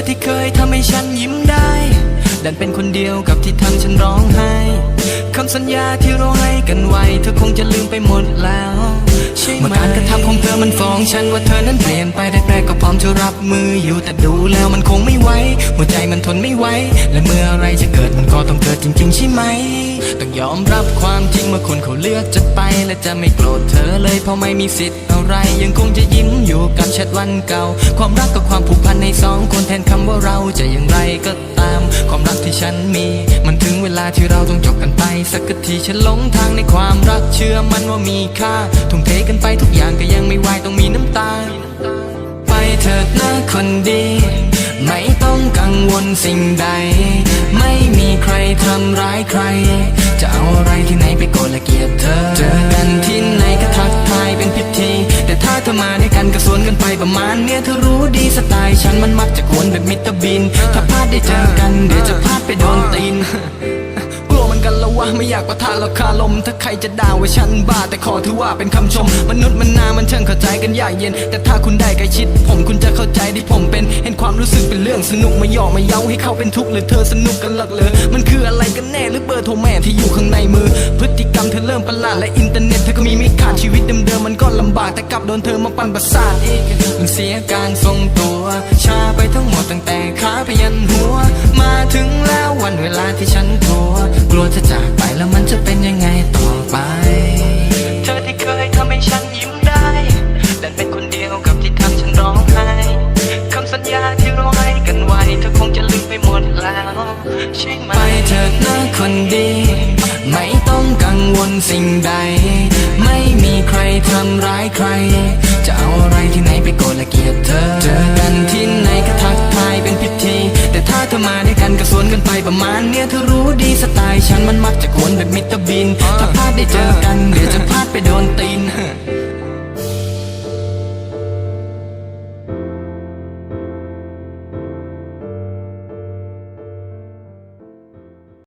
อที่เคยทำให้ฉันยิ้มได้ ดันเป็นคนเดียวกับที่ทำฉันร้องไห้ คำสัญญาที่เราให้กันไว้ เธอคงจะลืมไปหมดแล้ว ใช่ไหมเมื่อการกระทำของเธอมันฟ้องฉันว่าเธอนั้นเปลี่ยนไปได้แรกก็พร้อมจะรับมืออยู่แต่ดูแล้วมันคงไม่ไหวหัวใจมันทนไม่ไหวและเมื่ออะไรจะเกิดมันก็ต้องเกิดจริงๆใช่ไหมต้องยอมรับความจริงเมื่อคนเขาเลือกจะไป และจะไม่โกรธเธอเลยเพราะไม่มีสิทธิ์อะไร ยังคงจะยิ้มอยู่กับแชทวันเก่า ความรักกับความผูกพันในสองคนแทนคำว่าเราจะอย่างไรก็ตาม ความรักที่ฉันมี มันถึงเวลาที่เราต้องจบกันไป สักทีฉันหลงทางในความรักเชื่อ ว่ามีค่าทุ่มเทกันไปทุกอย่างก็ยังไม่ไหวต้องมีน้ำตา ไปเถิดนะคนดี ไม่ต้องกังวลสิ่งใด ไม่มีใครทำร้ายใคร จะเอาอะไรที่ไหนไปโกรธและเกลียดเธอ เจอกันที่ไหนก็ทักทายเป็นพิธี แต่ถ้าเธอมาด้วยกันก็สวนกันไปประมาณเนี้ยเธอรู้ดีสไตล์ฉันมันมักจะกวนแบบมิตรบีนถ้าพลาดได้เจอกันเดี๋ยวจะพลาดไปโดนตีน ไม่อยากประทะราคาลม ถ้าใครจะด่าว่าฉันบ้า แต่ขอถือว่าเป็นคำชม มนุษย์มันนามันเชิงเข้าใจกันยากเย็น แต่ถ้าคุณได้ใกล้ชิด ผมคุณจะเข้าใจที่ผมเป็น เห็นความรู้สึกเป็นเรื่องสนุกไม่หยอกไม่เย้าให้เขาเป็นทุกข์หรือเธอสนุกกันหลักเลยมันคืออะไรกันแน่หรือเบอร์โทรแม่ที่อยู่ข้างในมือ พฤติกรรมเธอเริ่มประหลาดและอินเทอร์เน็ตเธอก็มีไม่ขาดชีวิตเดิมๆมันก็ลำบากแต่กลับโดนเธอมาปั่นประสาทอีกมันเสียการทรงตัว ชาไปทั้งหมดตั้งแต่ขาไปยันหัว มาถึงแล้ววันเวลาที่ฉันกลัวกลัวจะจาก ใช่ไหมไปเถิดนะคนดี ไม่ต้องกังวลสิ่งใด ไม่มีใครทำร้ายใคร จะเอาอะไรที่ไหนไปโกรธและเกลียดเธอเจอกันที่ไหนก็ทักทายเป็นพิธี แต่ถ้าเธอมาด้วยกันก็สวนกันไปประมาณเนี้ยเธอรู้ดีสไตล์ฉันมันมักจะกวนแบบมิตรบีนถ้าพลาดได้เจอกันเดี๋ยวจะพลาดไปโดนตีน